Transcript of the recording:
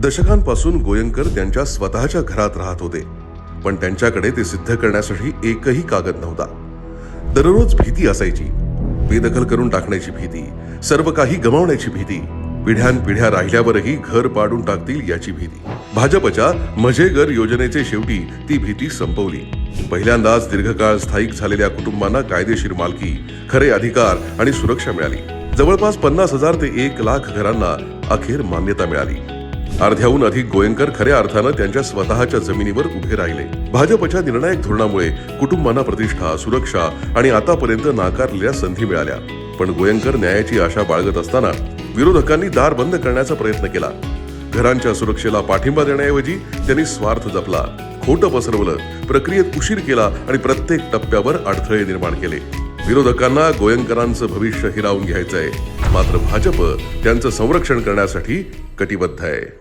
दशकांपासून गोयंकर त्यांच्या स्वतःच्या घरात राहत होते. पण त्यांच्याकडे ते सिद्ध करण्यासाठी एकही कागद नव्हता. दररोज भीती असायची. बेदखल करून टाकण्याची भीती सर्व काही गमावण्याची भीती पिढ्यानपिढ्या राहिल्यावरही घर पाडून टाकतील याची भीती. भाजपच्या मजेगर योजनेचे शेवटी ती भीती संपवली. पहिल्यांदाच दीर्घकाळ स्थायिक झालेल्या कुटुंबांना कायदेशीर मालकी खरे अधिकार आणि सुरक्षा मिळाली. जवळपास पन्नास हजार ते एक लाख घरांना अखेर मान्यता मिळाली. अर्ध्याहून अधिक गोयंकर खऱ्या अर्थानं त्यांच्या स्वतःच्या जमिनीवर उभे राहिले. भाजपच्या निर्णायक धोरणामुळे कुटुंबांना प्रतिष्ठा सुरक्षा आणि आतापर्यंत नाकारलेल्या संधी मिळाल्या. पण गोयंकर न्यायाची आशा बाळगत असताना विरोधकांनी दार बंद करण्याचा प्रयत्न केला. घरांच्या सुरक्षेला पाठिंबा देण्याऐवजी त्यांनी स्वार्थ जपला. खोटं पसरवलं प्रक्रियेत उशीर केला आणि प्रत्येक टप्प्यावर अडथळे निर्माण केले. विरोधकांना गोयंकरांचं भविष्य हिरावून घ्यायचंय. मात्र भाजप त्यांचं संरक्षण करण्यासाठी कटिबद्ध आहे.